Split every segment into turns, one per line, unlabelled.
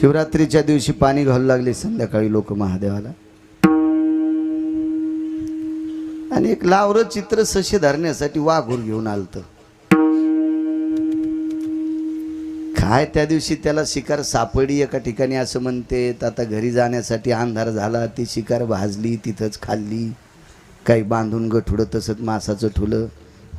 शिवरात्रीच्या दिवशी पाणी घालू लागले संध्याकाळी लोक महादेवाला. आणि एक लावरं चित्र सशी धरण्यासाठी वाघूर घेऊन आलत. काय त्या दिवशी त्याला शिकार सापडी एका ठिकाणी असं म्हणते आता घरी जाण्यासाठी अंधार झाला ती शिकार भाजली तिथंच खाल्ली. काही बांधून गठुडं तसंच मासाचं ठुलं.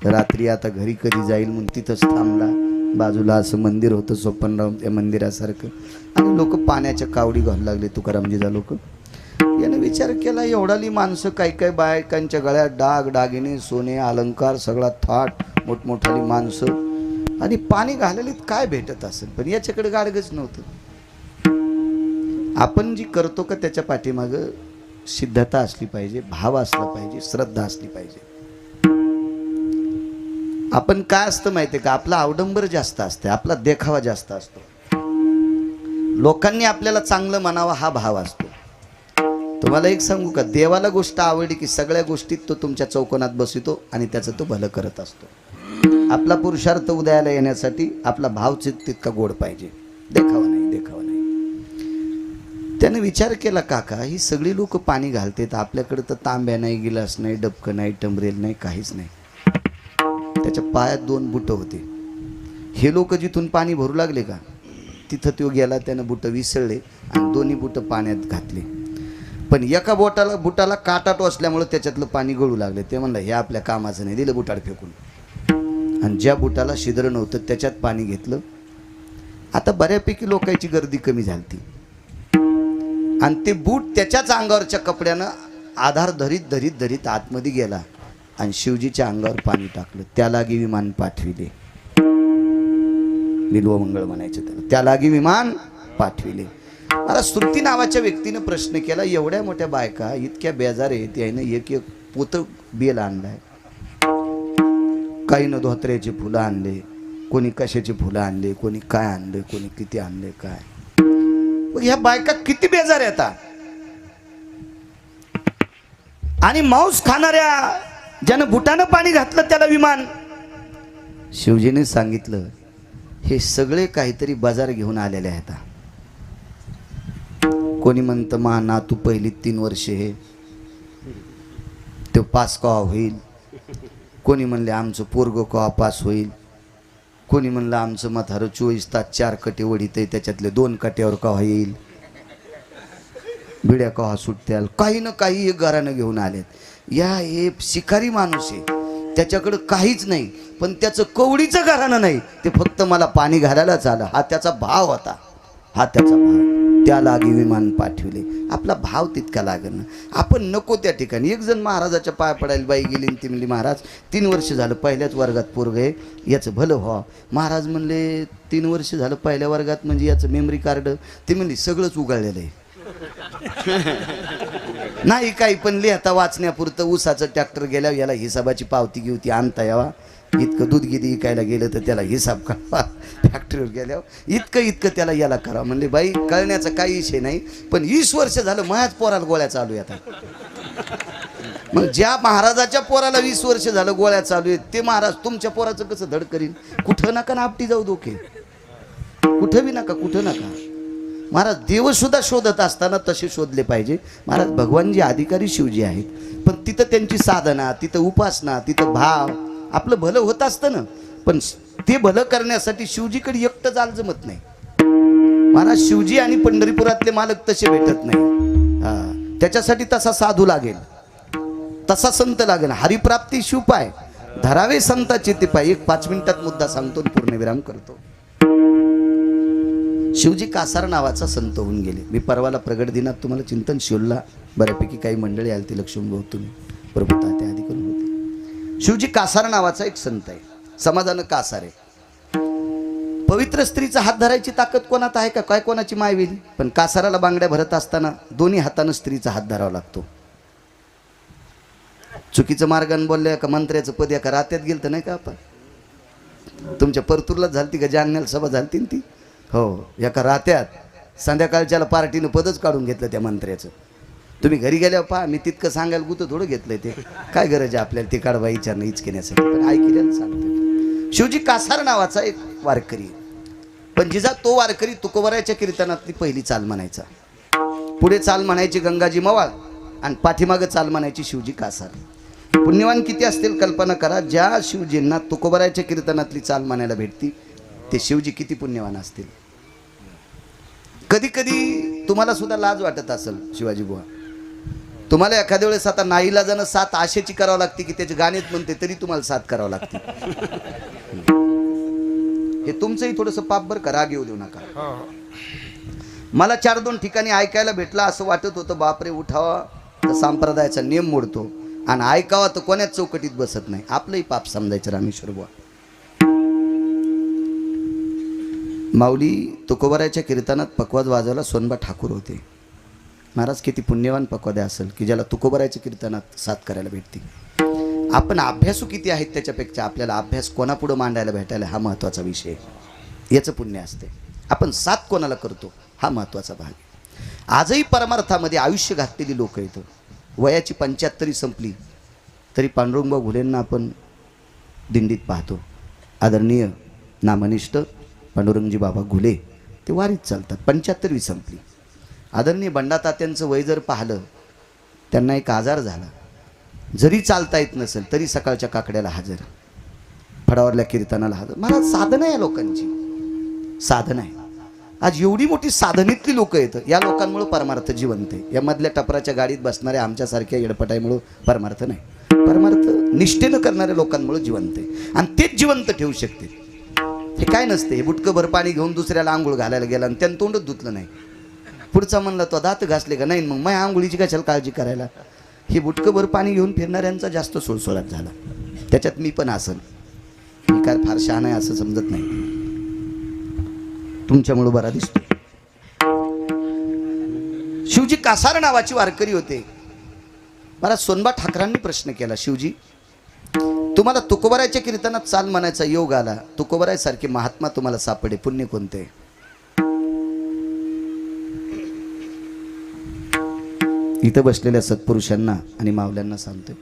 रात्री आता घरी कधी जाईल म्हणून तिथंच थांबला. बाजूला असं मंदिर होतं सोपनराव त्या मंदिरासारखं. आणि लोक पाण्याच्या कावडी घालू लागले तुकारामजीचा लोक. यानं विचार केला एवढाली माणसं काही काही बायकांच्या गळ्यात डाग डागिने सोने अलंकार सगळा थाट मोठमोठाली माणसं. आणि पाणी घाललीत काय भेटत असेल? पण याच्याकडे गाडगच नव्हतं. आपण जी करतो का त्याच्या पाठीमागं सिद्धता असली पाहिजे भाव असला पाहिजे श्रद्धा असली पाहिजे. आपण काय असतं माहिती आहे का? आपला अवडंबर जास्त असते आपला देखावा जास्त असतो. लोकांनी आपल्याला चांगलं म्हणावं हा भाव असतो. तुम्हाला एक सांगू का? देवाला गोष्ट आवडली की सगळ्या गोष्टीत तो तुमच्या चौकोनात बसवितो आणि त्याचं तो भलं करत असतो. आपला पुरुषार्थ उदयाला येण्यासाठी आपला भाव चित तितका गोड पाहिजे. देखावा नाही देखावा नाही. त्याने विचार केला काका ही सगळी लोक पाणी घालतात. आपल्याकडे तर तांब्या नाही गिलास नाही डबकं नाही टमरेल नाही काहीच नाही. त्याच्या पायात दोन बुटं होते. हे लोक जिथून पाणी भरू लागले का तिथं तो गेला त्यानं बुटं विसळले आणि दोन्ही बुटं पाण्यात घातले. पण एका बोटाला बुटाला काटा टोचल्यामुळं त्याच्यातलं पाणी गळू लागले. ते म्हणलं हे आपल्या कामाचं नाही दिलं बुटाड फेकून. आणि ज्या बुटाला शिद्र नव्हतं त्याच्यात पाणी घेतलं. आता बऱ्यापैकी लोकांची गर्दी कमी झाली आणि ते बूट त्याच्याच अंगावरच्या कपड्यानं आधार धरीत धरीत धरीत आतमध्ये गेला. आणि शिवजीच्या अंगावर पाणी टाकलं. त्यालागी विमान पाठविले. मंगळ म्हणायचं त्याला. त्यालागी विमान पाठविले. मला श्रुती नावाच्या व्यक्तीनं प्रश्न केला एवढ्या मोठ्या बायका इतक्या बेजार आहेत यानं एक एक पोत बेल आणलाय. काहीनं न धोत्र्याची फुलं आणले कोणी कशाची फुलं आणले कोणी काय आणले कोणी किती आणले काय? मग ह्या बायका किती बेजार येतात आणि मांस खाणाऱ्या ज्यानं बुटानं पाणी घातलं त्याला विमान. शिवजीने सांगितलं हे सगळे काहीतरी बाजार घेऊन आलेले आहेत कोणी म्हणतं मा ना तू पहिली तीन वर्षे हे. तो पास कवा होईल? कोणी म्हणले आमचं पोरग कवा पास होईल? कोणी म्हणलं आमचं म्हातारं चोवीस तास चार कटे वडीत आहे त्याच्यातले दोन कट्यावर कवा येईल? बिड्या कवा सुटत्याल? काही ना काही घरानं घेऊन आलेत. या हे शिकारी माणूस आहे. त्याच्याकडं काहीच नाही. पण त्याचं कवडीचं घराणं नाही. ते फक्त मला पाणी घालायलाच आलं हा त्याचा भाव होता. हा त्याचा भाव. त्या लागी विमान पाठविले. आपला भाव तितका लागेल ना. आपण नको त्या ठिकाणी. एक जण महाराजाच्या पाय पडायला बाई गेली आणि ती म्हणली महाराज तीन वर्ष झालं पहिल्याच वर्गात पोरग आहे. याचं भलं व्हा महाराज म्हणले तीन वर्ष झालं पहिल्या वर्गात म्हणजे याचं मेमरी कार्ड ती म्हणली सगळंच उगाळलेलं आहे. नाही काही पण लिहता वाचण्यापुरतं ऊसाचं ट्रॅक्टर गेल्यावर याला हिसाबाची पावती घेऊ आणता यावा. इतकं दूध गिदी विकायला गेलं तर त्याला हिसाब करावा. फॅक्टरीवर गेल्यावर इतकं इतकं त्याला याला करा म्हणले बाई कळण्याचा काही विषय नाही पण वीस वर्ष झालं माझ्याच पोराला गोळ्या चालू आहे आता. मग ज्या महाराजाच्या पोराला वीस वर्ष झालं गोळ्या चालू आहेत ते महाराज तुमच्या पोराचं कसं धड करीन कुठं नका ना आपटी जाऊ दोखे कुठं बी नका कुठं नका. महाराज देव सुद्धा शोधत असताना तसे शोधले पाहिजे. महाराज भगवानजी अधिकारी शिवजी आहेत पण तिथं त्यांची साधना तिथं उपासना तिथं भाव आपलं भलं होत असतं ना. पण ते भलं करण्यासाठी शिवजीकडे एकटं जाल जमत नाही. महाराज शिवजी आणि पंढरीपुरातले मालक तसे भेटत नाही. त्याच्यासाठी तसा साधू लागेल. तसा संत लागेल. हरिप्राप्ती शिवपाय. धरावे संताचे ते पाय. एक पाच मिनिटात मुद्दा सांगतो पूर्णविराम करतो. शिवजी कासार नावाचा संत होऊन गेले. मी परवाला प्रगट दिनात तुम्हाला चिंतन शिवला बऱ्यापैकी काही मंडळी आली ती लक्ष्मी भाऊ तुम्ही. प्रभू तात्या आधी करून होते. शिवजी कासार नावाचा एक संत आहे. समाजानं कासार आहे. पवित्र स्त्रीचा हात धरायची ताकद कोणात आहे का? काय कोणाची माय होईल? पण कासाराला बांगड्या भरत असताना दोन्ही हातानं स्त्रीचा हात धरावा लागतो. चुकीचं मार्गाने बोलल्या का मंत्र्याचं पद या का रात्यात गेलं तर नाही का आपण? तुमच्या परतूरलाच झालती का? जालन्याला सभा झालती ना ती? हो एका रात्यात संध्याकाळच्याला पार्टीनं पदच काढून घेतलं त्या मंत्र्याचं. तुम्ही घरी गेल्यावर पहा मी तितकं सांगायला गुतं थोडं घेतलंय ते. काय गरज आहे आपल्याला ते काढवा विचारणं इचकेण्यासाठी पण ऐकल्यानं सांगतो शिवजी कासार नावाचा एक वारकरी पण जिजा तो वारकरी तुकोबरायच्या कीर्तनातली पहिली चाल म्हणायचा. पुढे चाल म्हणायची गंगाजी मवाळ आणि पाठीमागं चाल म्हणायची शिवजी कासार. पुण्यवान किती असतील कल्पना करा ज्या शिवजींना तुकोबराच्या कीर्तनातली चाल म्हणायला भेटती ते शिवजी किती पुण्यवान असतील? कधी कधी तुम्हाला सुद्धा लाज वाटत असेल शिवाजी बुवा. तुम्हाला एखाद्या वेळेस आता नाईला जण सात आशेची करावं लागते की त्याचे गाणेच म्हणते तरी तुम्हाला साथ करावं लागते. हे तुमचंही थोडंसं पाप बरं का? राग येऊ देऊ नका. मला चार दोन ठिकाणी ऐकायला भेटलं असं वाटत होतं बापरे उठावा. तर संप्रदायाचा नियम मोडतो. आणि ऐकावा तर कोण्याच चौकटीत बसत नाही. आपलंही पाप समजायचं रामेश्वर बुवा. माऊली तुकोबाराच्या कीर्तनात पकवाद वाजवायला सोनबा ठाकूर होते. महाराज किती पुण्यवान पकवादे असेल की ज्याला तुकोबाराच्या कीर्तनात साथ करायला भेटते. आपण अभ्यासू किती आहेत त्याच्यापेक्षा आपल्याला अभ्यास कोणापुढं मांडायला भेटायला हा महत्त्वाचा विषय याचं पुण्य असते. आपण साथ कोणाला करतो हा महत्त्वाचा भाग आजही परमार्थामध्ये आयुष्य घातलेली लोक येतं वयाची पंच्याहत्तरी संपली तरी पांडुरंगबा घुलेंना आपण दिंडीत पाहतो. आदरणीय नामनिष्ठ पांडुरंगजी बाबा घुले ते वारीत चालतात. पंच्याहत्तरवी संपली. आदरणीय बंडा तात्यांचं वय जर पाहिलं त्यांना एक आजार झाला. जरी चालता येत नसेल तरी सकाळच्या काकड्याला हजर. फडावरल्या कीर्तनाला हजर. मला साधनं आहे या लोकांची. साधनं आहे. आज एवढी मोठी साधनेतली लोक येतं. या लोकांमुळे परमार्थ जिवंत आहे. या मधल्या टपराच्या गाडीत बसणाऱ्या आमच्यासारख्या येडपटाईमुळं परमार्थ नाही. परमार्थ निष्ठेनं करणाऱ्या लोकांमुळे जिवंत आहे. आणि तेच जिवंत ठेवू शकते. हे काय नसते? हे बुटकं भर पाणी घेऊन दुसऱ्याला आंघोळ घालायला गेला आणि त्यानं तोंडच धुतलं नाही. पुढचा म्हणला तो दात घासले का? नाही मग माझ्या आंघोळीची कशाला काळजी करायला? हे बुटकं भर पाणी घेऊन फिरणाऱ्यांचा जास्त सुळसुळाट झाला. त्याच्यात मी पण असन मी काय फार शहाण आहे असं समजत नाही. तुमच्यामुळं बरा दिसतो शिवजी कासार नावाची वारकरी होते. मला सोनबा ठाकरांनी प्रश्न केला शिवजी तुम्हाला तुकोबरायच्या कीर्तनात चाल म्हणायचा योग आला. तुकोबरायसारखे महात्मा तुम्हाला सापडे पुण्य कोणते? इथं बसलेल्या सत्पुरुषांना आणि मावल्यांना सांगतोय.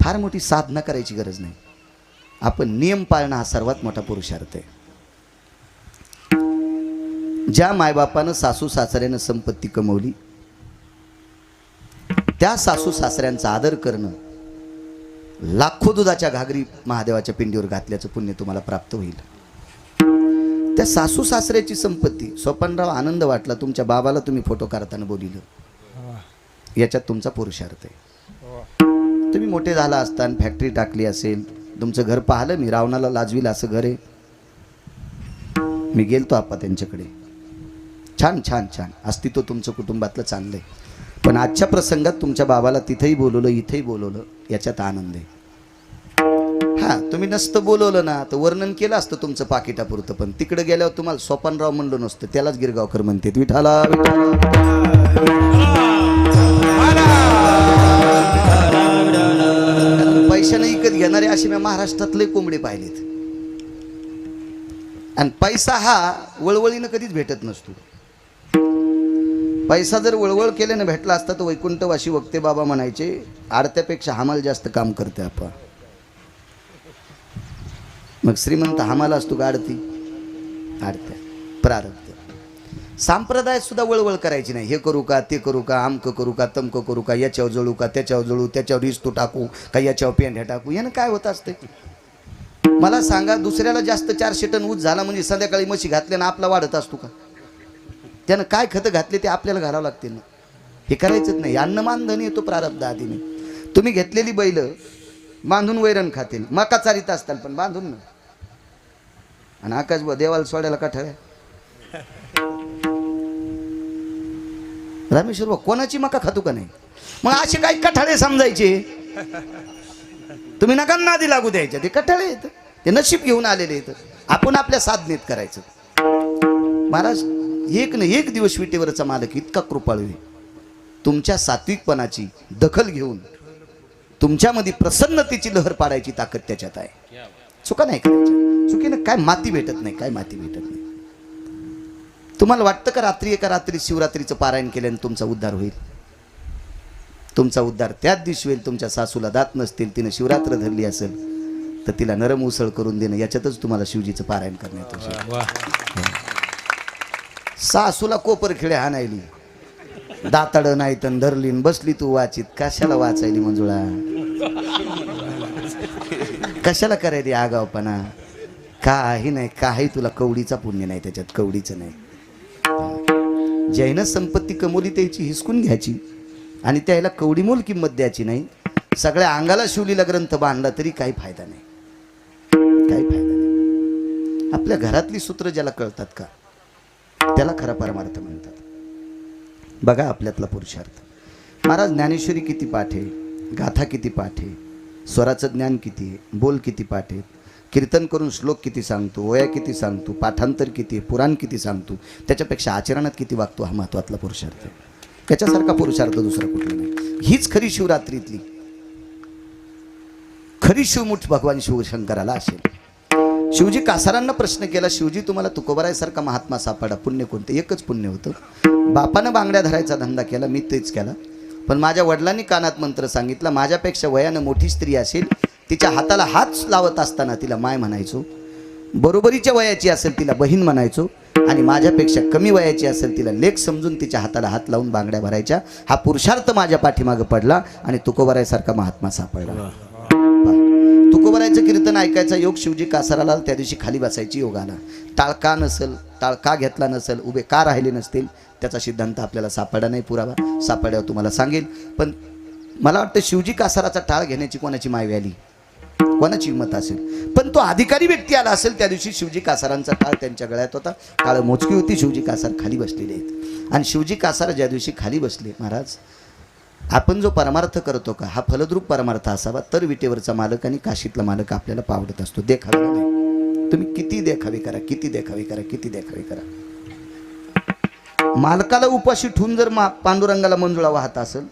फार मोठी साधना करायची गरज नाही. आपण नियम पाळणं हा सर्वात मोठा पुरुषार्थ आहे. ज्या मायबापानं सासू सासऱ्यानं संपत्ती कमवली त्या सासू सासऱ्यांचा आदर करणं लाखो दुधाच्या घागरी महादेवाच्या पिंडीवर घातल्याचं पुण्य तुम्हाला प्राप्त होईल. त्या सासू सासऱ्याची संपत्ती स्वपनराव आनंद वाटला तुमच्या बाबाला तुम्ही फोटो काढताना बोलिलं. याच्यात तुमचा पुरुषार्थ आहे. तुम्ही मोठे झाला असताना फॅक्टरी टाकली असेल तुमचं घर पाहिलं मी रावणाला लाजविलं असं घर आहे. मी गेलतो आपा त्यांच्याकडे. छान छान छान. अस्तित्व तुमचं कुटुंबातलं चांगलं आहे. पण आजच्या प्रसंगात तुमच्या बाबाला तिथेही बोलवलं इथेही बोलवलं. याच्यात आनंद आहे. हा तुम्ही नसतं बोलवलं ना तर वर्णन केलं असतं तुमचं पाकिटापुरतं पण तिकडे गेल्यावर तुम्हाला सोपानराव म्हणलो नसतं त्यालाच गिरगावकर म्हणते. विठाला पैशाने विकत घेणारे असे मी महाराष्ट्रातले कोंबडे पाहिलेत. आणि पैसा हा वळवळीनं कधीच भेटत नसतो. पैसा जर वळवळ केल्यानं भेटला असता तर वैकुंठवाशी वक्ते बाबा म्हणायचे आरत्यापेक्षा हमाल जास्त काम करते आपण मग श्रीमंत हमाला असतो का आरती? आरत्या. प्रारब्ध. सांप्रदाय सुद्धा वळवळ करायची नाही. हे करू का ते करू का आमकं करू का तमकं करू का याच्यावर जळू का त्याच्यावर जळू त्याच्यावर इस्तू टाकू का याच्यावर पेंढ्या टाकू यानं काय होत असते मला सांगा दुसऱ्याला जास्त चारशे टन ऊस झाला म्हणजे संध्याकाळी म्हशी घातल्यानं आपला वाढत असतो का? त्यानं काय खतं घातले ते आपल्याला घालावं लागतील ना. हे करायचंच नाही. अन्नमान धन येतो प्रारब्ध आधीने. तुम्ही घेतलेली बैल बांधून वैरण खातील. मका चारित असताल पण बांधून ना आणि आकाश बुवा देवाला सोडायला कठाळ्या रामेश्वर बा कोणाची मका खातो का नाही? मग असे काही कठाळे समजायचे. तुम्ही नका नादी लागू द्यायचे ते कठाळे येत ते नशीब घेऊन आलेले आहेत. आपण आपल्या साधनेत करायचं. महाराज एक न एक दिवस विटेवरचा मालक इतका कृपाळू आहे. तुमच्या सात्विकपणाची दखल घेऊन तुमच्यामध्ये प्रसन्नतेची लहर पाडायची ताकद त्याच्यात आहे. चुका नाही करायच्या. चुकीनं काय माती भेटत नाही काय माती भेटत नाही. तुम्हाला वाटतं का रात्री एका रात्री शिवरात्रीचं पारायण केल्याने तुमचा उद्धार होईल? तुमचा उद्धार त्याच दिवशी होईल तुमच्या सासूला दात नसतील तिनं शिवरात्र धरली असेल तर तिला नरम उसळ करून देणं याच्यातच तुम्हाला शिवजीचं पारायण करण्यात सासूला कोपर खेळे हाणायली दाताड नाही तर धरलीन बसली तू वाचित. कशाला वाचायली मंजुळा? कशाला करायली आगावपणा? काही नाही काही तुला कवडीचा पुण्य नाही त्याच्यात कवडीचं नाही. जैन संपत्ती कमवली त्याची हिसकून घ्यायची. आणि त्याला कवडी मोल किंमत द्यायची नाही. सगळ्या अंगाला शिवलीला ग्रंथ बांधला तरी काही फायदा नाही. काही फायदा नाही. आपल्या घरातली सूत्र ज्याला कळतात का? त्याला खरा परमार्थ म्हणतात. बघा आपल्यातला पुरुषार्थ. महाराज ज्ञानेश्वरी किती पाठ आहे? गाथा किती पाठ आहे? स्वराचं ज्ञान किती आहे? बोल किती पाठ आहेत? कीर्तन करून श्लोक किती सांगतो? वया किती सांगतो? पाठांतर किती आहे? पुराण किती सांगतो? त्याच्यापेक्षा आचरणात किती वागतो हा महत्त्वातला पुरुषार्थ. आहे त्याच्यासारखा पुरुषार्थ दुसरा कुठला नाही. हीच खरी शिवरात्रीतली. खरी शिवमुठ भगवान शिवशंकराला असेल. शिवजी कासारांना प्रश्न केला शिवजी तुम्हाला तुकोबरायसारखा महात्मा सापडा. पुण्य कोणते? एकच पुण्य होतं. बापानं बांगड्या धरायचा धंदा केला मी तेच केला. पण माझ्या वडिलांनी कानात मंत्र सांगितला माझ्यापेक्षा वयानं मोठी स्त्री असेल तिच्या हाताला हात लावत असताना तिला माय म्हणायचो. बरोबरीच्या वयाची असेल तिला बहीण म्हणायचो. आणि माझ्यापेक्षा कमी वयाची असेल तिला लेख समजून तिच्या हाताला हात लावून बांगड्या भरायच्या. हा पुरुषार्थ माझ्या पाठीमागं पडला आणि तुकोबरायसारखा महात्मा सापडला. तुकोबरायचं कीर्तन ऐकायचा योग शिवजी कासाराला त्या दिवशी खाली बसायची योग आला टाळ का नसेल टाळ का घेतला नसेल उभे का राहिले नसतील त्याचा सिद्धांत आपल्याला सापडा नाही पुरावा सापड्यावर तुम्हाला सांगेल. पण मला वाटतं शिवजी कासाराचा टाळ घेण्याची कोणाची मायवी आली? कोणाची हिंमत असेल? पण तो अधिकारी व्यक्ती आला असेल त्या दिवशी शिवजी कासारांचा टाळ त्यांच्या गळ्यात होता. टाळ मोजकी होती शिवजी कासार खाली बसलेले आहेत. आणि शिवजी कासार ज्या दिवशी खाली बसले महाराज आपण जो परमार्थ करतो का हा फलद्रूप परमार्थ असावा तर विटेवरचा मालक आणि काशीतला मालक आपल्याला पावडत असतो. देखावे नाही. तुम्ही किती देखावे करा किती देखावे करा किती देखावे करा. मालकाला उपाशी ठेवून जर मा पांडुरंगाला मंजुळा वाहत असेल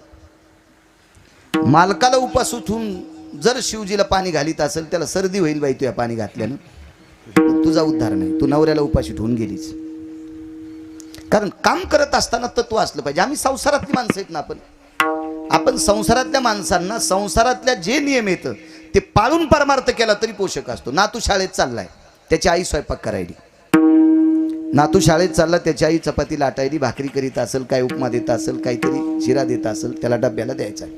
मालकाला उपास उठून जर शिवजीला पाणी घालीत असेल त्याला सर्दी होईल बाई तुया पाणी घातल्यानं. तुझा उद्धार नाही. तू नवऱ्याला उपाशी ठेवून गेलीच कारण काम करत असताना तत्व असलं पाहिजे. आम्ही संसारातली माणसं आहेत ना आपण. आपण संसारातल्या माणसांना संसारातल्या जे नियम येतं ते पाळून परमार्थ केला तरी पोषक असतो. नातू शाळेत चाललाय त्याची आई स्वयंपाक करायली. नातू शाळेत चालला त्याची आई चपाती लाटायली भाकरी करीत असेल काय उपमा देत असेल काहीतरी शिरा देत असेल त्याला डब्याला द्यायचा आहे.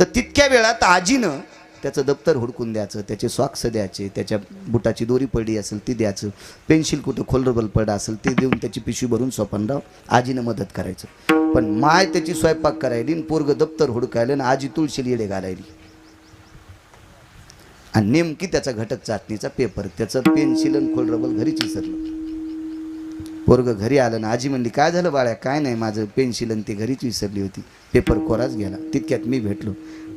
तर तितक्या वेळात आजीनं त्याचं दप्तर हुडकून द्यायचं त्याचे सॉक्स द्यायचे त्याच्या बुटाची दोरी पडली असेल ती द्यायचं पेन्सिल कुठं खोलरबल पडा असेल ते देऊन त्याची पिशवी भरून सोपनराव आजीनं मदत करायचं. पण माय त्याची स्वयंपाक करायली पोरग दप्तर हुडकायला आणि आजी तुळशी येडे घालायली. आणि नेमकी त्याचा घटक चाचणीचा पेपर त्याचं पेन्सिल आणि खोलरबल घरीच विसरलं. पोरग घरी आलं ना आजी म्हणली काय झालं बाळ्या? काय नाही माझं पेन्सिल आणि ती घरीच विसरली होती. पेपर कोराच गेला. तितक्यात मी भेटलो.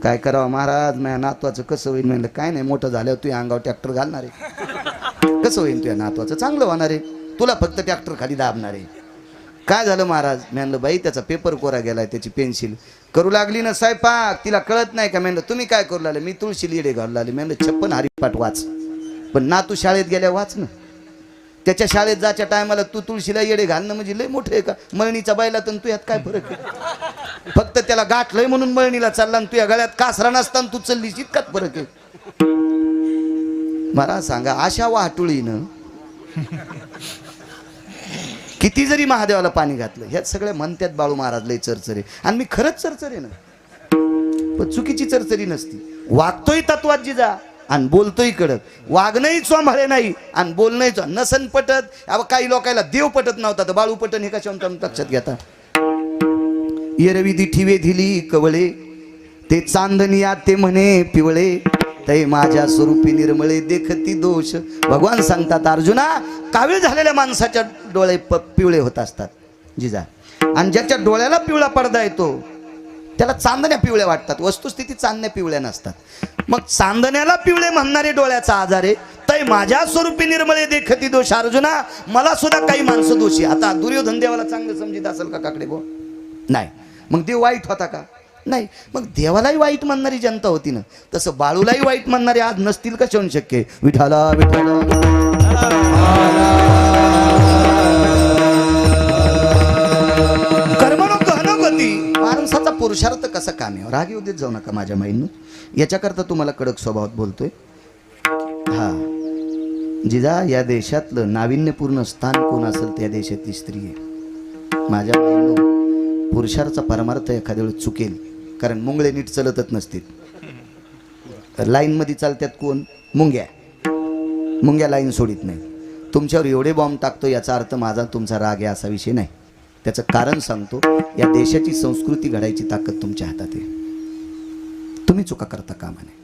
काय करावं महाराज? माझ्या नातवाचं कसं होईल म्हणलं काय नाही मोठं झाल्यावर तुझ्या अंगावर ट्रॅक्टर घालणार आहे. कसं होईल तुझ्या नातवाचं? चांगलं होणार आहे. तुला फक्त ट्रॅक्टर खाली दाबणार आहे. काय झालं महाराज? म्हणलं बाई त्याचा पेपर कोरा गेलाय त्याची पेन्सिल. करू लागली ना स्वयंपाक? तिला कळत नाही का? म्हणलं तुम्ही काय करू लागले? मी तुळशी लिडे घालू लागले. म्हणलं छप्पन हरिपाठ वाच. पण ना तू शाळेत गेल्या वाच ना. त्याच्या शाळेत जायच्या टायमाला तू तुळशीला येडे घालणं म्हणजे लय मोठं आहे का? मळणीचा बायला तर तू यात काय फरक आहे? फक्त त्याला गाठलंय म्हणून मळणीला चालला आणि तुझ्या गळ्यात कासरा नसताना तू चाललीस इतकाच फरक आहे. मला सांगा अशा वाटुळीनं किती जरी महादेवाला पाणी घातलं ह्यात सगळ्या म्हणत्यात बाळू महाराज लय चरचरे. आणि मी खरंच चरचरे ना. पण चुकीची चरचरी नसती. वागतोय तत्वात जिजा आणि बोलतोय कडक. वागणंही चोंभाळे नाही आणि बोलणंही चो नसन पटत. अहो काही लोकायला देव पटत नव्हता तर बाळू पटन हे कशा लक्षात घेता? येरविधी ठिवे दिली कवळे ते चांदनिया ते म्हणे पिवळे. ते माझ्या स्वरूपी निर्मळे देखती दोष. भगवान सांगतात अर्जुना कावीळ झालेल्या माणसाच्या डोळे प पिवळे होत असतात. जिजा. आणि ज्याच्या डोळ्याला पिवळा पडदा येतो त्याला चांदण्या पिवळ्या वाटतात. वस्तुस्थिती चांदण्या पिवळ्या नसतात. मग चांदण्याला पिवळे म्हणणारे डोळ्याचा आजार आहे. तै माझ्या स्वरूपी निर्मळे देखती दोष. अर्जुना मला सुद्धा काही माणसं दोषी आता दुर्योधन देवाला चांगलं समजित असेल का काकडे गो नाही. मग देव वाईट होता का? नाही. मग देवालाही वाईट म्हणणारी जनता होती ना. तसं बाळूलाही वाईट म्हणणारे आज नसतील का शोन शक्य विठाला विठाला कर्मणो गहनो माणसाचा पुरुषार्थ कसा कामी? राग येऊ देत जाऊ नका माझ्या माईंनो. याच्याकरता तुम्हाला कडक स्वभावात बोलतोय. हा. जिजा या देशातलं नाविन्यपूर्ण स्थान कोण असेल त्या देशातली स्त्री आहे. माझ्या बहिणीनो, पुरुषार्थ परमार्थ एखाद्या वेळेस चुकेल कारण मुंगळे नीट चलतच नसतील. लाईनमध्ये चालतात कोण? मुंग्या. मुंग्या लाईन सोडित नाही. तुमच्यावर एवढे बॉम्ब टाकतो याचा अर्थ माझा तुमचा राग आहे असा विषय नाही. त्याचं कारण सांगतो या देशाची संस्कृती घडायची ताकद तुमच्या हातात आहे. तुम्ही चुका करता कामा नाही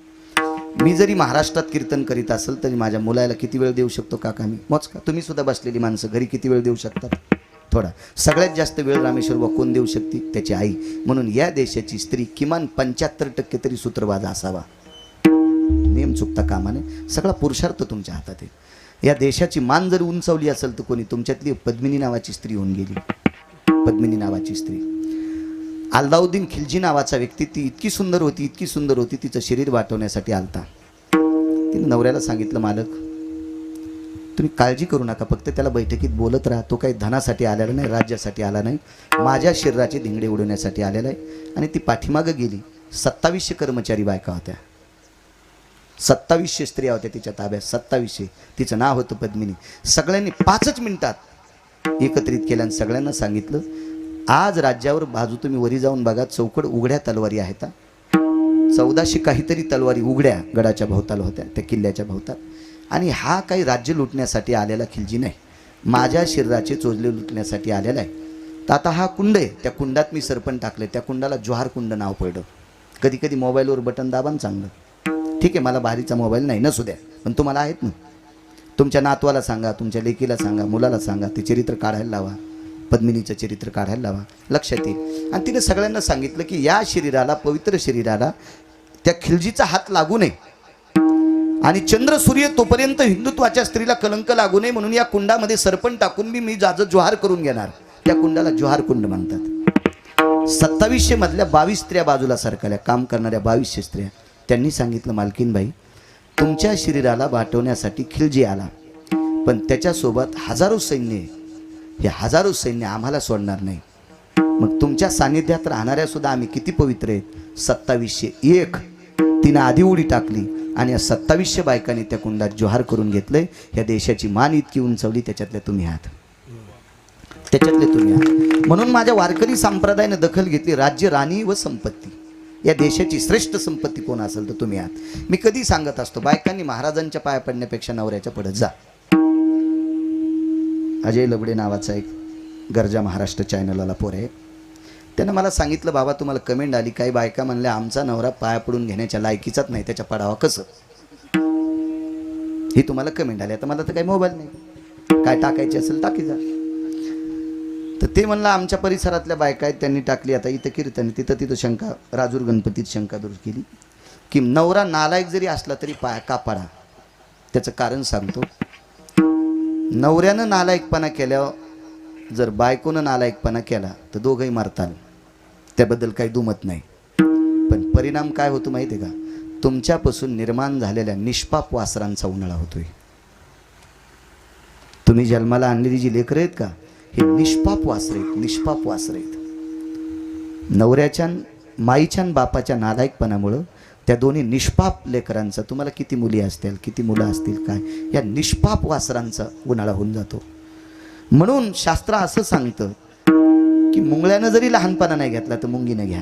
मी जरी महाराष्ट्रात कीर्तन करीत असेल तरी माझ्या मुलाला किती वेळ देऊ शकतो काका मी? मोजका. तुम्ही सुद्धा बसलेली माणसं घरी किती वेळ देऊ शकतात? थोडा. सगळ्यात जास्त वेळ रामेश्वर बुवा कोण देऊ शकते त्याची आई. म्हणून या देशाची स्त्री किमान पंच्याहत्तर टक्के तरी सूत्रवाद असावा. नियम चुकता कामाने. सगळा पुरुषार्थ तुमच्या हातात आहे. या देशाची मान जर उंचावली असेल तर कोणी तुमच्यातली पद्मिनी नावाची स्त्री होऊन गेली. पद्मिनी नावाची स्त्री. अल्लाउद्दीन खिलजी नावाचा व्यक्ती ती इतकी सुंदर होती इतकी सुंदर होती तिचं शरीर वाटवण्यासाठी आलता. तिने नवऱ्याला सांगितलं मालक तुम्ही काळजी करू नका. फक्त त्याला बैठकीत बोलत राहा. तो काही धनासाठी आलेला नाही राज्यासाठी आला नाही. माझ्या शरीराचे धिंगडे उडवण्यासाठी आलेला आहे. आणि ती पाठीमागं गेली. सत्तावीसशे कर्मचारी बायका होत्या. सत्तावीसशे स्त्रिया होत्या तिच्या ताब्यात. सत्तावीसशे. तिचं नाव होतं पद्मिनी. सगळ्यांनी पाचच मिनिटात एकत्रित केलं आणि सगळ्यांना सांगितलं आज राज्यावर बाजू तुम्ही वरी जाऊन बघा. चौकड उघड्या तलवारी आहेत चौदाशे काहीतरी तलवारी उघड्या गडाच्या भोवताल होत्या त्या किल्ल्याच्या भोवताल. आणि हा काही राज्य लुटण्यासाठी आलेला खिलजी नाही. माझ्या शरीराचे चोजले लुटण्यासाठी आलेला आहे. तर आता हा कुंड आहे. त्या कुंडात मी सरपण टाकले त्या कुंडाला जोहार कुंड नाव पडलं. कधी कधी मोबाईलवर बटन दाबान चांगलं. ठीक आहे मला भारीचा मोबाईल नाही. नसू द्या. पण तुम्हाला आहेत ना. तुमच्या नातवाला सांगा तुमच्या लेकीला सांगा मुलाला सांगा. ते चरित्र काढायला लावा. पद्मिनीचं चरित्र काढायला लावा. लक्षात येईल. आणि तिने सगळ्यांना सांगितलं की या शरीराला पवित्र शरीराला त्या खिलजीचा हात लागू नये. आणि चंद्र सूर्य तोपर्यंत हिंदुत्वाच्या स्त्रीला कलंक लागू नये म्हणून या कुंडामध्ये सरपण टाकून मी मी जाज जोहार करून घेणार. त्या कुंडाला जोहार कुंड म्हणतात. सत्तावीसशे मधल्या बावीस स्त्रिया बाजूला सरकल्या. काम करणाऱ्या बावीसशे स्त्रिया. त्यांनी सांगितलं मालकीनबाई तुमच्या शरीराला वाटवण्यासाठी खिलजी आला. पण त्याच्यासोबत हजारो सैन्य हे हजारो सैन्य आम्हाला सोडणार नाही. मग तुमच्या सानिध्यात राहणाऱ्या सुद्धा आम्ही किती पवित्र आहेत? सत्तावीसशे एक. तिनं आधी उडी टाकली. आणि या सत्तावीसशे बायकांनी त्या कुंडात जोहार करून घेतलंय. ह्या देशाची मान इतकी उंचवली त्याच्यातल्या तुम्ही आहात. त्याच्यातले तुम्ही आहात. म्हणून माझ्या वारकरी संप्रदायाने दखल घेतली राज्य राणी व संपत्ती. या देशाची श्रेष्ठ संपत्ती कोण असेल तर तुम्ही आहात. मी कधी सांगत असतो बायकांनी महाराजांच्या पाया पडण्यापेक्षा नवऱ्याच्या पडत जा. अजय लबडे नावाचा एक गरजा महाराष्ट्र चॅनलला पोर आहे. त्यानं मला सांगितलं बाबा तुम्हाला कमेंट आली काही बायका म्हणल्या आमचा नवरा पाया पडून घेण्याच्या लायकीचाच नाही त्याच्या पडावा कसं? ही तुम्हाला कमेंट आली. आता मला तर काही मोबाईल नाही. काय टाकायची असेल टाकी जा. तर ते म्हणलं आमच्या परिसरातल्या बायका आहेत त्यांनी टाकली आता इथं कीर्तन तिथं तिथं शंका राजूर गणपतीत शंका दूर केली की नवरा नालायक जरी असला तरी पाया का पडा? त्याचं कारण सांगतो. नवऱ्यानं नालायकपणा केल्यावर जर बायकोनं नालायकपणा केला तर दोघंही मारताल त्याबद्दल काही दुमत नाही. पण परिणाम काय होतो माहिती आहे का? तुमच्यापासून निर्माण झालेल्या निष्पाप वासरांचा उन्हाळा होतोय. तुम्ही जन्माला आणलेली जी लेकरं आहेत का? हे निष्पाप वासरे आहेत निष्पाप वासरे आहेत. नवऱ्याच्या माईच्या बापाच्या नालायकपणामुळं त्या दोन्ही निष्पाप लेकरांचा तुम्हाला किती मुली असतील किती मुलं असतील काय? या निष्पाप वासरांचा उन्हाळा होऊन जातो. म्हणून शास्त्र असं सांगतं की मुंगळ्यानं जरी लहानपणा नाही घेतला तर मुंगीनं घ्या.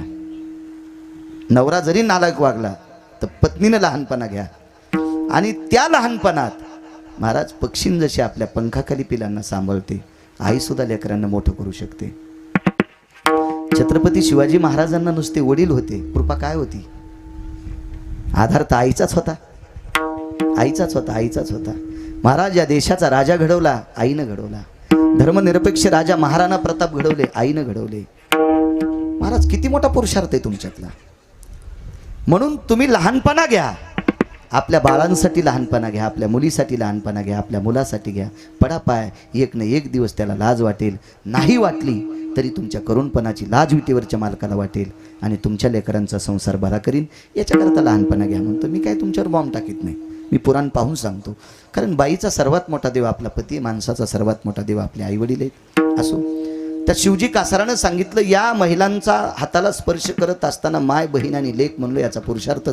नवरा जरी नालायक वागला तर पत्नीनं लहानपणा घ्या. आणि त्या लहानपणात महाराज पक्षीन जशी आपल्या पंखाखाली पिलांना सांभाळते आईसुद्धा लेकरांना मोठं करू शकते. छत्रपती शिवाजी महाराजांना नुसते वडील होते कृपा काय होती? आधार तर आईचाच होता. आईचाच होता आईचाच होता. महाराज या देशाचा राजा घडवला आईनं घडवला. धर्मनिरपेक्ष राजा महाराणा प्रताप घडवले आईनं घडवले. महाराज किती मोठा पुरुषार्थ आहे तुमच्यातला. म्हणून तुम्ही लहानपणा घ्या. आपल्या बाळांसाठी लहानपणा घ्या आपल्या मुलीसाठी लहानपणा घ्या आपल्या मुलासाठी घ्या. पडा पाय एक न एक दिवस त्याला लाज वाटेल. नाही वाटली तरी तुमच्या करुणपणाची लाज विटीवरच्या मालकाला वाटेल आणि तुमच्या लेकरांचा संसार बरा करीन. याच्याकरता लहानपणा घ्या म्हणतो मी काय तुमच्यावर बॉम्ब टाकीत नाही. मी पुराण पाहून सांगतो. कारण बाईचा सर्वात मोठा देव आपला पती माणसाचा सर्वात मोठा देव आपले आईवडील आहेत. असो. त्या शिवजी कासारानं सांगितलं या महिलांचा हाताला स्पर्श करत असताना माय बहीण आणि लेख म्हणलो याचा पुरुषार्थ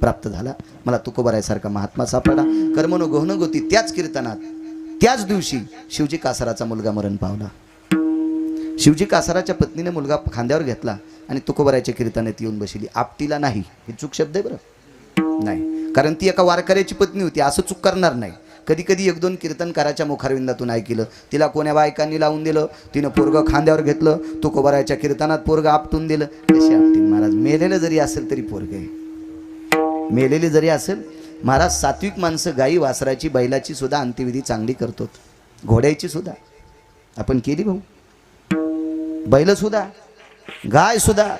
प्राप्त झाला. मला तुकोबरायसारखा महात्मा सापडला. कर्मनो गोहनगोती त्याच कीर्तनात त्याच दिवशी शिवजी कासाराचा मुलगा मरण पावला. शिवजी कासाराच्या पत्नीने मुलगा खांद्यावर घेतला आणि तुकोबरायच्या कीर्तनात येऊन बसली. आपटीला नाही. हे चूक शब्द आहे बरं? नाही. कारण ती एका वारकऱ्याची पत्नी होती असं चूक करणार नाही. कधी कधी एक दोन कीर्तनकाराच्या मुखारविंदातून ऐकलं. तिला कोण्या बायकांनी लावून दिलं तिनं पोरगं खांद्यावर घेतलं तुकोबरायच्या कीर्तनात पोरगं आपटून दिलं. कशी आपटीन महाराज? मेलेलं जरी असेल तरी पोरगं आहे. मेलेली जरी असेल महाराज सात्विक माणसं गाई वासराची बैलाची सुद्धा अंत्यविधी चांगली करतो घोड्याची सुद्धा. आपण केली भाऊ? बैल सुद्धा. गाय सुद्धा.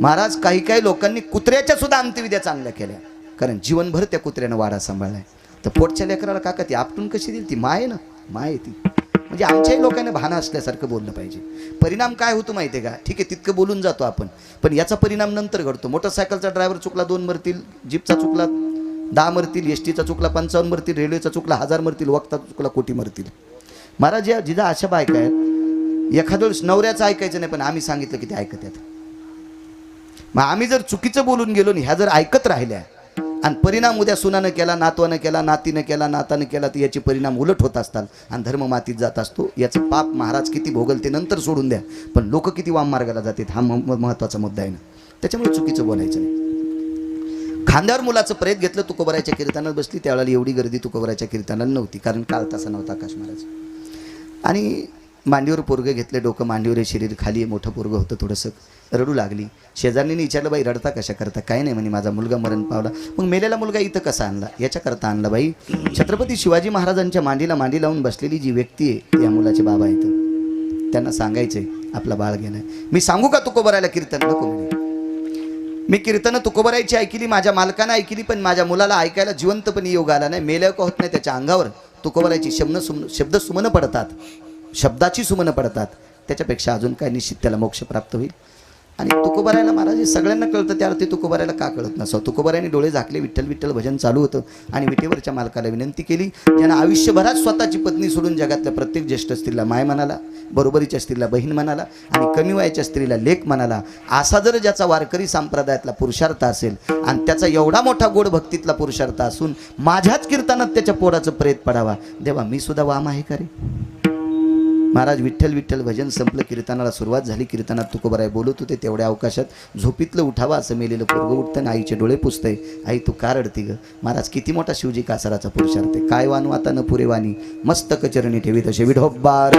महाराज काही काही लोकांनी कुत्र्याच्या सुद्धा अंत्यविद्या चांगल्या केल्या. कारण जीवनभर त्या कुत्र्यानं वाडा सांभाळलाय. तर पोटच्या लेकराला काका ती आपटून कशी दिली? ती माय आहे ना? माय आहे ती. म्हणजे आमच्याही लोकांना भान असल्यासारखं बोललं पाहिजे. परिणाम काय होतो माहिती आहे का? ठीक आहे तितकं बोलून जातो आपण. पण याचा परिणाम नंतर घडतो. मोटरसायकलचा ड्रायव्हर चुकला दोन मरतील. जीपचा चुकला दहा मरतील. एस टीचा चुकला पंचावन्न मरतील. रेल्वेचा चुकला हजार मरतील. वक्ता चुकला कोटी मरतील. महाराज या जिजा अशा बायका आहेत. एखाद्या वेळेस नवऱ्याचं ऐकायचं नाही पण आम्ही सांगितलं की ते ऐकत आहेत मग आम्ही जर चुकीचं बोलून गेलो आणि ह्या जर ऐकत राहिल्या आणि परिणाम उद्या सुनानं केला नातवानं केला नातीनं केला नातानं केला तर याचे परिणाम उलट होत असतात आणि धर्म मातीत जात असतो. याचं पाप महाराज किती भोगल ते नंतर सोडून द्या. पण लोक किती वाम मार्गाला जातात हा म- महत्त्वाचा मुद्दा आहे ना. त्याच्यामुळे चुकीचं बोलायचं नाही. खांद्यावर मुलाचं प्रेत घेतलं तुकोबरायच्या कीर्तनात बसली त्यावेळेला एवढी गर्दी तुकोबराच्या कीर्तनाला नव्हती कारण काल तसा नव्हता आकाश महाराज. आणि मांडीवर पोरगं घेतलं डोकं मांडीवर शरीर खाली मोठं पोरगं होतं थोडंसं रडू लागली. शेजारणीने विचारलं बाई रडता कशा करता? काय नाही म्हणे माझा मुलगा मरण पावला. मग मेलेला मुलगा इथं कसा आणला? याच्याकरता आणला बाई. छत्रपती शिवाजी महाराजांच्या मांडीला मांडी लावून बसलेली जी व्यक्ती आहे या मुलाचे बाबा आहेत. त्यांना सांगायचंय आपला बाळ गेलाय मी सांगू का तुकोबरायला कीर्तन? नको म्हणे. मी कीर्तन तुकोबरायची ऐकली माझ्या मालकानं ऐकली पण माझ्या मुलाला ऐकायला जिवंतपणे योग आला नाही. मेल्या होत नाही त्याच्या अंगावर? तुकोबरायची शब्द सुम शब्द सुमनं पडतात. शब्दाची सुमनं पडतात. त्याच्यापेक्षा अजून काय निश्चित त्याला मोक्ष प्राप्त होईल. आणि तुकोबारायला महाराज हे सगळ्यांना कळतं त्या अर्थी तुकोबारायला का कळत नसावं तुकोबारायने डोळे झाकले विठ्ठल विठ्ठल भजन चालू होतं आणि विटेवरच्या मालकाला विनंती केली ज्यानं आयुष्यभरात स्वतःची पत्नी सोडून जगातल्या प्रत्येक ज्येष्ठ स्त्रीला माय म्हणाला बरोबरीच्या स्त्रीला बहीण म्हणाला आणि कमी वयाच्या स्त्रीला लेख म्हणाला असा जर ज्याचा वारकरी संप्रदायातला पुरुषार्थ असेल आणि त्याचा एवढा मोठा गोड भक्तीतला पुरुषार्थ असून माझ्याच कीर्तनात त्याच्या पोराचं प्रेत पडावा देवा मी सुद्धा वाम आहे का रे? महाराज विठ्ठल विठ्ठल भजन संपलं कीर्तनाला सुरुवात झाली. कीर्तनात तुकोबराय बोलत होते तेवढ्या अवकाशात झोपीतलं उठावा असं मेलेलं पोरगं उठतं आईचे डोळे पुसतंय. आई तू का रडती ग? महाराज किती मोठा शिवजी कासाराचा पुरुषार्थ आहे काय वानू आता न पुरे वाणी मस्तक चरणी ठेवी तसे. विढोब्बार